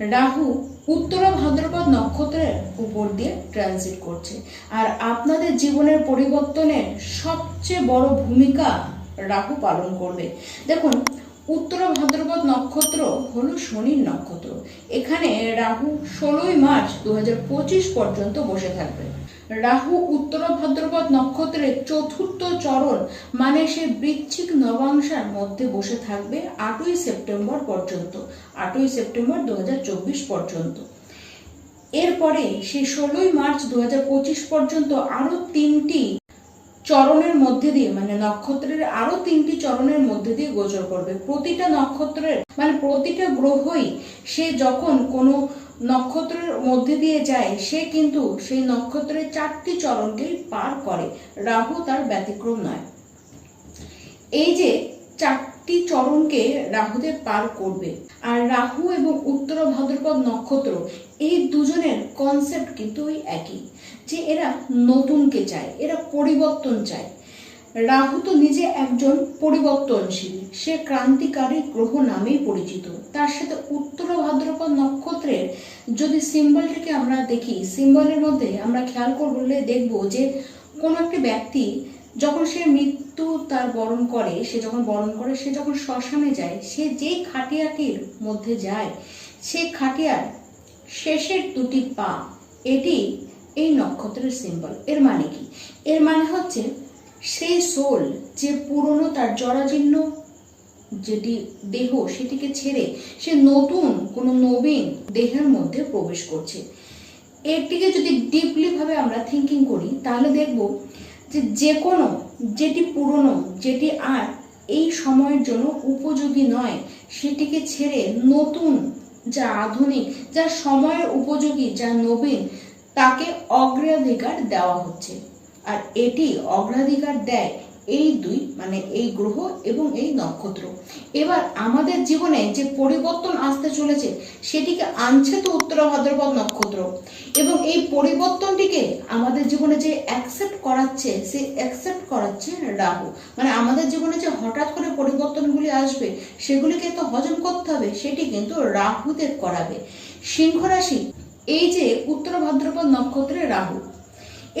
রাহু উত্তরা ভাদ্রপদ নক্ষত্রের উপর দিয়ে ট্রানজিট করছে। আর আপনাদের জীবনের পরিবর্তনের সবচেয়ে বড় ভূমিকা রাহু পালন করবে। দেখুন, উত্তরা ভাদ্রপদ নক্ষত্র হলো শনির নক্ষত্র। এখানে রাহু ষোলোই মার্চ দু হাজার পঁচিশ পর্যন্ত বসে থাকবে। রাহু, উত্তর ভাদ্রপদ নক্ষত্রের চতুর্থ চরণ মানে সে বৃশ্চিক নবাংশার মধ্যে বসে থাকবে আটই সেপ্টেম্বর পর্যন্ত, আটই সেপ্টেম্বর দু পর্যন্ত। এরপরে সে ষোলোই মার্চ দু হাজার পঁচিশ পর্যন্ত আরও তিনটি চরণের মধ্যে দিয়ে মানে নক্ষত্রের আরও তিনটি চরণের মধ্যে দিয়ে গোচর করবে। প্রতিটা নক্ষত্রের মানে প্রতিটা গ্রহই সে যখন কোনো নক্ষত্রের মধ্যে দিয়ে যায়, সে কিন্তু সেই নক্ষত্রের চারটি চরণকেই পার করে। রাহু তার ব্যতিক্রম নয়। এই যে চারটি চরণকে রাহুদেব পার করবে, আর রাহু এবং উত্তর ভাদ্রপদ নক্ষত্র, এই দুজনের কনসেপ্ট কিন্তু ওই একই, যে এরা নতুনকে চায়, এরা পরিবর্তন চায়। রাহু তো নিজে একজন পরিবর্তনশীল। সে ক্রান্তিকারী গ্রহ নামেই পরিচিত। তার সাথে উত্তর ভাদ্রপদ নক্ষত্রের যদি সিম্বলটাকে আমরা দেখি, সিম্বলের মধ্যে আমরা খেয়াল করলে দেখব যে কোনো একটি ব্যক্তি যখন সে মৃত্যু তার বরণ করে, সে যখন বরণ করে, সে যখন শ্মশানে যায়, সে যেই খাটিয়াটির মধ্যে যায় সে খাটিয়ার শেষের দুটি পা, এটি এই নক্ষত্রের সিম্বল। এর মানে কি? এর মানে হচ্ছে সেই সোল যে পুরনো তার জরাজীর্ণ, যেটি দেহ সেটিকে ছেড়ে সে নতুন কোনো নবীন দেহের মধ্যে প্রবেশ করছে। এটিকে যদি ডিপলি ভাবে আমরা থিঙ্কিং করি, তাহলে দেখব যে যে কোনো যেটি পুরনো, যেটি আর এই সময়ের জন্য উপযোগী নয়, সেটিকে ছেড়ে নতুন যা আধুনিক, যা সময়ের উপযোগী, যা নবীন, তাকে অগ্রাধিকার দেওয়া হচ্ছে। আর এটি অগ্রাধিকার দেয় এই দুই মানে এই গ্রহ এবং এই নক্ষত্র। এবার আমাদের জীবনে যে পরিবর্তন আসতে চলেছে, সেটিকে আনছে তো উত্তর ভাদ্রপদ নক্ষত্র। এবং এই পরিবর্তনটিকে আমাদের জীবনে যে অ্যাকসেপ্ট করাচ্ছে সে অ্যাকসেপ্ট করাচ্ছে রাহু। মানে আমাদের জীবনে যে হঠাৎ করে পরিবর্তনগুলি আসবে, সেগুলিকে তো হজম করতে হবে, সেটি কিন্তু রাহুদের করাবে। সিংহ রাশি, এই যে উত্তর ভাদ্রপদ নক্ষত্রে রাহু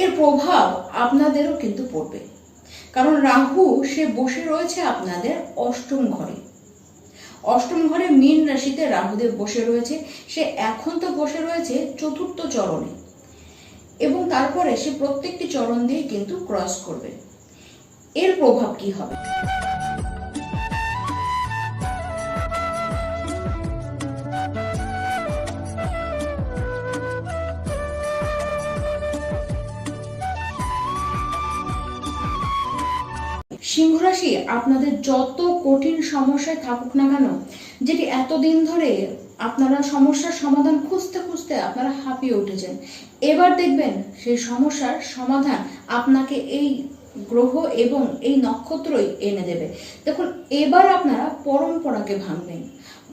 এর প্রভাব আপনাদেরও কিন্তু পড়বে। কারণ রাহু, সে বসে রয়েছে আপনাদের অষ্টম ঘরে। অষ্টম ঘরে মীন রাশিতে রাহুদেব বসে রয়েছে, সে এখন তো বসে রয়েছে চতুর্থ চরণে। এবং তারপরে সে প্রত্যেকটি চরণ দিয়ে কিন্তু ক্রস করবে। এর প্রভাব কি হবে? আপনাদের যত কঠিন সমস্যায় থাকুক না কেন, যেটি এতদিন ধরে আপনারা সমস্যার সমাধান খুঁজতে খুঁজতে আপনারা হাঁপিয়ে উঠেছেন, এবার দেখবেন সেই সমস্যার সমাধান আপনাকে এই গ্রহ এবং এই নক্ষত্রই এনে দেবে। দেখুন, এবার আপনারা পরম্পরাকে ভাঙবেন।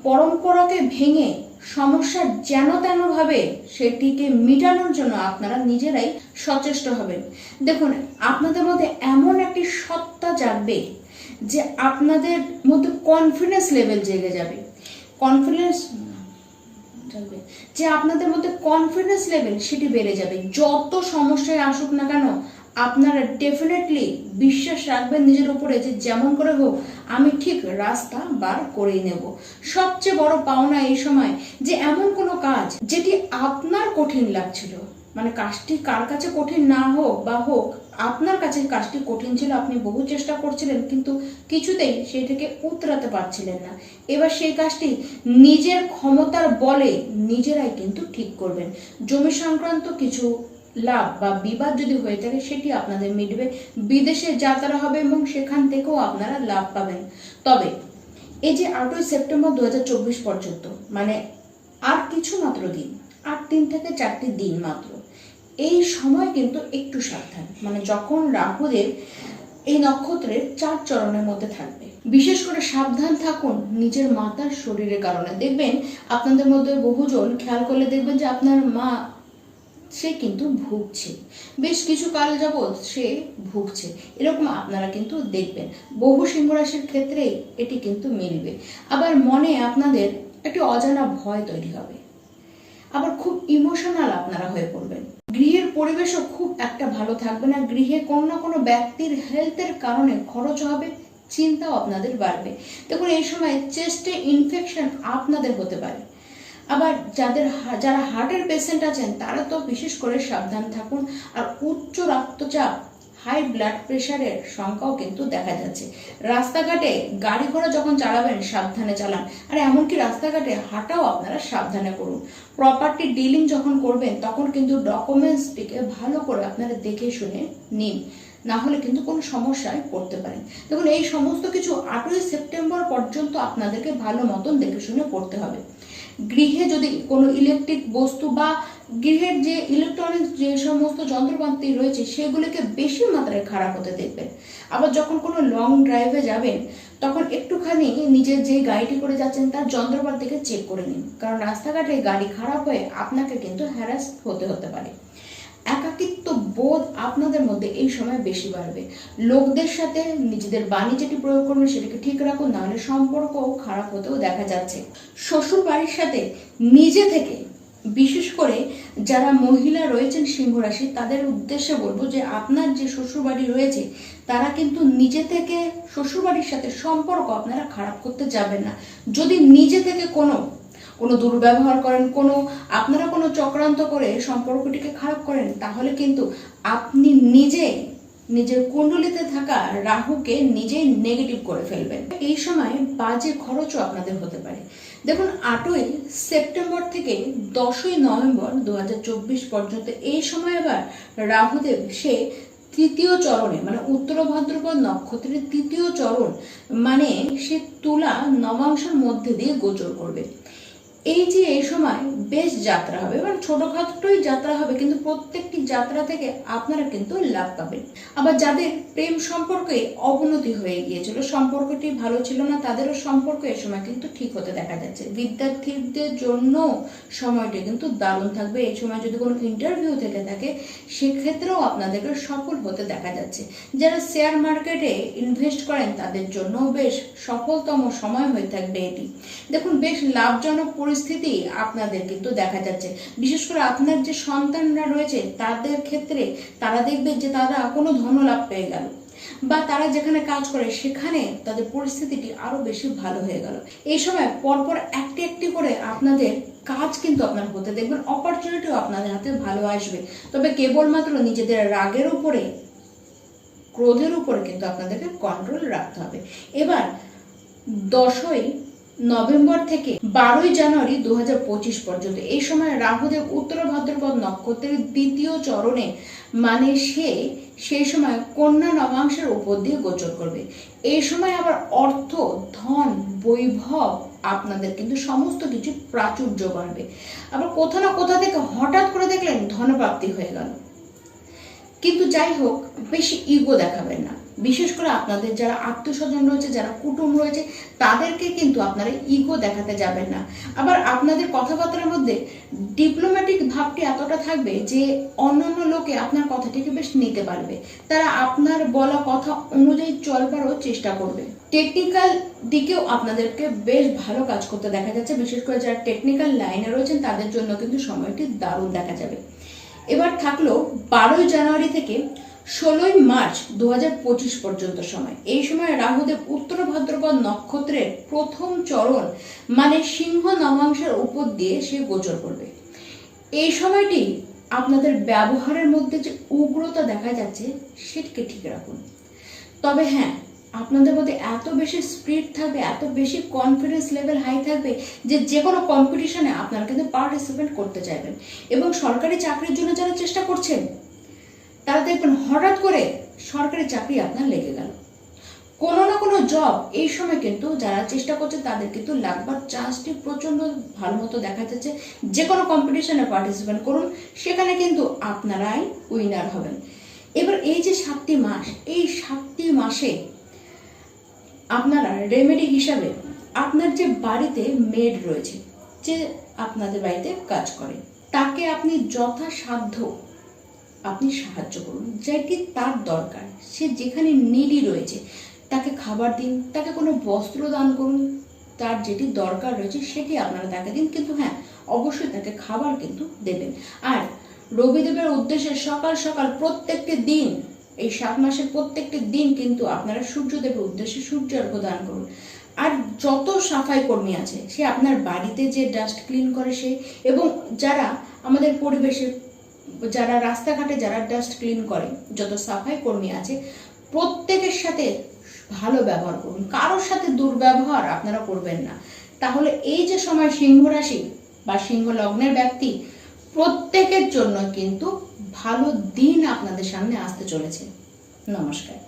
পরম্পরাকে ভেঙে সমস্যার যেন তেনভাবে সেটিকে মিটানোর জন্য আপনারা নিজেরাই সচেষ্ট হবেন। দেখুন, আপনাদের মধ্যে এমন একটি সত্তা জাগবে যে আপনাদের মধ্যে কনফিডেন্স লেভেল জেগে যাবে। কনফিডেন্স যে আপনাদের মধ্যে কনফিডেন্স লেভেল সেটি বেড়ে যাবে। যত সমস্যায় আসুক না কেন, আপনারা ডেফিনেটলি বিশ্বাস রাখবেন নিজের উপরে যে যেমন করে হোক, আমি ঠিক রাস্তা বার করেই নেব। সবচেয়ে বড় পাওনা এই সময় যে এমন কোনো কাজ যেটি আপনার কঠিন লাগছিল মানে কাজটি কার কাছে কঠিন না হোক বা হোক, আপনার কাছে কাজটি কঠিন ছিল, আপনি বহু চেষ্টা করছিলেন, কিন্তু কিছুতেই সেটাকে উতরাতে পারছিলেন না। এবার সেই কাজটি নিজের ক্ষমতার বলে নিজেরাই কিন্তু ঠিক করবেন। জমি সংক্রান্ত কিছু লাভ বা বিবাদ যদি হয়ে থাকে, সেটি আপনাদের মিটবে। বিদেশে যাত্রা হবে এবং সেখান থেকেও আপনারা লাভ পাবেন। তবে এই যে আটই সেপ্টেম্বর দু হাজার চব্বিশ পর্যন্ত মানে আর কিছু মাত্র দিন, আট দিন থেকে চারটি দিন মাত্র। এই সময় কিন্তু একটু সাবধান। মানে যখন রাহুদেব এই নক্ষত্রের চার চরণের মধ্যে থাকবে। বিশেষ করে সাবধান থাকুন নিজের মাতার শরীরের কারণে। দেখবেন আপনাদের মধ্যে বহুজন খেয়াল করলে দেখবেন যে আপনার মা, সে কিন্তু ভুগছে। বেশ কিছু কাল যাবৎ সে ভুগছে। এরকম আপনারা কিন্তু দেখবেন। বহু সিংহ রাশির ক্ষেত্রেই এটি কিন্তু মিলবে। আবার মনে আপনাদের একটি অজানা ভয় তৈরি হবে। আবার খুব ইমোশনাল আপনারা হয়ে পড়বেন। গৃহের পরিবেশও খুব একটা ভালো থাকবে না। গৃহে কোনো না কোনো ব্যক্তির হেলথের কারণে খরচ হবে, চিন্তাও আপনাদের বাড়বে। দেখুন, এই সময় চেস্টে ইনফেকশন আপনাদের হতে পারে। আবার যাদের যারা হার্টের পেশেন্ট আছেন, তারা তো বিশেষ করে সাবধান থাকুন। আর উচ্চ রক্তচাপ হাই ব্লাড প্রেশারের সংখ্যাও কিন্তু দেখা যাচ্ছে। রাস্তাঘাটে গাড়ি ঘোড়া যখন চালাবেন, সাবধানে চালান। আর এমনকি রাস্তাঘাটে হাঁটাও আপনারা সাবধানে করুন। প্রপার্টি ডিলিং যখন করবেন, তখন কিন্তু ডকুমেন্টসটিকে ভালো করে আপনারা দেখে শুনে নিন। না হলে কিন্তু কোনো সমস্যায় পড়তে পারেন। দেখুন, এই সমস্ত কিছু আটই সেপ্টেম্বর পর্যন্ত আপনাদেরকে ভালো মতন দেখে শুনে পড়তে হবে। গৃহে যদি কোনো ইলেকট্রিক বস্তু বা গৃহের যে ইলেকট্রনিক্স যে সমস্ত যন্ত্রপাতি রয়েছে, সেগুলিকে বেশি মাত্রায় খারাপ হতে দেখবেন আবার যখন কোনো লং ড্রাইভে যাবেন, তখন একটুখানি নিজের যে গাড়িটি করে যাচ্ছেন, তার যন্ত্রপাতিকে চেক করে নিন। কারণ রাস্তাঘাটে গাড়ি খারাপ হয়ে আপনাকে কিন্তু হ্যারাস হতে হতে পারে। একাকিত্ব বোধ আপনাদের মধ্যে এই সময় বেশি বাড়বে। লোকদের সাথে নিজেদের বাণী যেটি প্রয়োগ করবেন, সেটাকে ঠিক রাখুন, নাহলে সম্পর্ক খারাপ হতেও দেখা যাচ্ছে। শ্বশুর বাড়ির সাথে নিজে থেকে বিশেষ করে যারা মহিলা রয়েছেন সিংহ রাশি, তাদের উদ্দেশ্যে বলব যে আপনার যে শ্বশুরবাড়ি রয়েছে, তারা কিন্তু নিজে থেকে শ্বশুরবাড়ির সাথে সম্পর্ক আপনারা খারাপ করতে যাবেন না। যদি নিজে থেকে কোনো কোনো দুর্ব্যবহার করেন, কোনো, আপনারা কোনো চক্রান্ত করে সম্পর্কটিকে খারাপ করেন, তাহলে কিন্তু আপনি নিজে নিজের কুণ্ডলিতে থাকা রাহুকে নিজেই নেগেটিভ করে ফেলবেন। এই সময় বাজে খরচও আপনাদের হতে পারে। দেখুন, আটই সেপ্টেম্বর থেকে দশই নভেম্বর দু হাজার চব্বিশ পর্যন্ত এই সময় আবার রাহুদেব সে তৃতীয় চরণে মানে উত্তর ভাদ্রপদ নক্ষত্রের তৃতীয় চরণ মানে সে তুলা নবাংশের মধ্যে দিয়ে গোচর করবে। এই যে এই সময় বেশ যাত্রা হবে মানে ছোটখাটোই যাত্রা হবে, কিন্তু প্রত্যেকটি যাত্রা থেকে আপনারা কিন্তু লাভ পাবেন। আবার যাদের প্রেম সম্পর্কে অবনতি হয়ে গিয়েছিল, সম্পর্কটি ভালো ছিল না, তাদেরও সম্পর্ক এই সময় কিন্তু ঠিক হতে দেখা যাচ্ছে। বিদ্যার্থীদের জন্য সময়টি কিন্তু দারুণ থাকবে। এই সময় যদি কোনো ইন্টারভিউ থেকে থাকে, সেক্ষেত্রেও আপনাদেরকে সফল হতে দেখা যাচ্ছে। যারা শেয়ার মার্কেটে ইনভেস্ট করেন, তাদের জন্য বেশ সফলতম সময় হয়ে থাকবে এটি। দেখুন, বেশ লাভজনক পরিস্থিতি আপনাদের কিন্তু দেখা যাচ্ছে। বিশেষ করে আপনার যে সন্তানরা রয়েছে, তাদের ক্ষেত্রে তারা দেখবে যে তারা কোনো ধনলাভ পেয়ে গেল বা তারা যেখানে কাজ করে, সেখানে তাদের পরিস্থিতিটি আরও বেশি ভালো হয়ে গেল। এই সময় পরপর একটি একটি করে আপনাদের কাজ কিন্তু আপনার হতে দেখবেন অপরচুনিটিও আপনাদের হাতে ভালো আসবে। তবে কেবলমাত্র নিজেদের রাগের উপরে, ক্রোধের উপরে কিন্তু আপনাদেরকে কন্ট্রোল রাখতে হবে। এবার দশই নভেম্বর থেকে বারোই জানুয়ারি দু হাজার পঁচিশ পর্যন্ত। এই সময় রাহুদেব উত্তর ভাদ্রপদ নক্ষত্রের দ্বিতীয় চরণে মানে সে সেই সময় কন্যা নবাংশের উপর দিয়ে গোচর করবে। এই সময় আবার অর্থ, ধন, বৈভব আপনাদের কিন্তু সমস্ত কিছু প্রাচুর্য বাড়বে। আবার কোথাও না কোথা থেকে হঠাৎ করে দেখলেন ধনপ্রাপ্তি হয়ে গেল। কিন্তু যাই হোক, বেশি ইগো দেখাবেন না। বিশেষ করে আপনাদের যারা আত্মস্বজন রয়েছে, যারা কুটুম রয়েছে, তাদেরকে কিন্তু আপনারা ইগো দেখাতে যাবেন না। আবার আপনাদের কথাবার্তার মধ্যে ডিপ্লোম্যাটিক ভাবটি এতটা থাকবে যে অন্যান্য লোকে আপনার কথাটিকে বেশ নিতে পারবে। তারা আপনার বলা কথা অনুযায়ী চলবারও চেষ্টা করবে। টেকনিক্যাল দিকেও আপনাদেরকে বেশ ভালো কাজ করতে দেখা যাচ্ছে। বিশেষ করে যারা টেকনিক্যাল লাইনে রয়েছেন, তাদের জন্য কিন্তু সময়টি দারুণ দেখা যাবে। এবার থাকল বারোই জানুয়ারি থেকে ষোলোই মার্চ দু হাজার পঁচিশ পর্যন্ত সময়। এই সময় রাহুদেব উত্তর ভাদ্রপদ নক্ষত্রের প্রথম চরণ মানে সিংহ নবাংশের উপর দিয়ে সে গোচর করবে। এই সময়টি আপনাদের ব্যবহারের মধ্যে যে উগ্রতা দেখা যাচ্ছে, সেটিকে ঠিক রাখুন। তবে হ্যাঁ আপনাদের মধ্যে এত বেশি স্পিড থাকবে, এত বেশি কনফিডেন্স লেভেল হাই থাকবে, যে যে কোনো কম্পিটিশনে আপনারা কিন্তু পার্টিসিপেট করতে চাইবেন। এবং সরকারি চাকরির জন্য যারা চেষ্টা করছেন তারা দেখবেন হঠাৎ করে সরকারি চাকরি আপনার লেগে গেল। কোনো না কোনো জব এই সময় কিন্তু যারা চেষ্টা করছে তাদের কিন্তু লাগবার চান্সটি প্রচণ্ড ভালো মতো দেখা যাচ্ছে যে কোনো কম্পিটিশনে পার্টিসিপেট করুন, সেখানে কিন্তু আপনারাই উইনার হবেন। এবার এই যে সাতটি মাস, এই সাতটি মাসে আপনারা রেমেডি হিসাবে আপনার যে বাড়িতে মেড রয়েছে, যে আপনাদের বাড়িতে কাজ করে, তাকে আপনি যথাসাধ্য আপনি সাহায্য করুন। যেটি তার দরকার, সে যেখানে নিডি রয়েছে, তাকে খাবার দিন, তাকে কোনো বস্ত্র দান করুন। তার যেটি দরকার রয়েছে, সেটি আপনারা তাকে দিন, কিন্তু হ্যাঁ অবশ্যই তাকে খাবার কিন্তু দেবেন। আর রবিদেবের উদ্দেশ্যে সকাল সকাল প্রত্যেকটি দিন, এই সাত মাসের প্রত্যেকটি দিন কিন্তু আপনারা সূর্যদেবের উদ্দেশ্যে সূর্য অর্ঘ্য দান করুন। আর যত সাফাই কর্মী আছে, সে আপনার বাড়িতে যে ডাস্ট ক্লিন করে সে, এবং যারা আমাদের পরিবেশে যারা রাস্তাঘাটে, যারা ডাস্ট ক্লিন করে, যত সাফাই কর্মী আছে, প্রত্যেকের সাথে ভালো ব্যবহার করুন। কারোর সাথে দুর্ব্যবহার আপনারা করবেন না। তাহলে এই যে সময় সিংহ রাশি বা সিংহ লগ্নের ব্যক্তি, প্রত্যেকের জন্য কিন্তু ভালো দিন আপনাদের সামনে আসতে চলেছে। নমস্কার।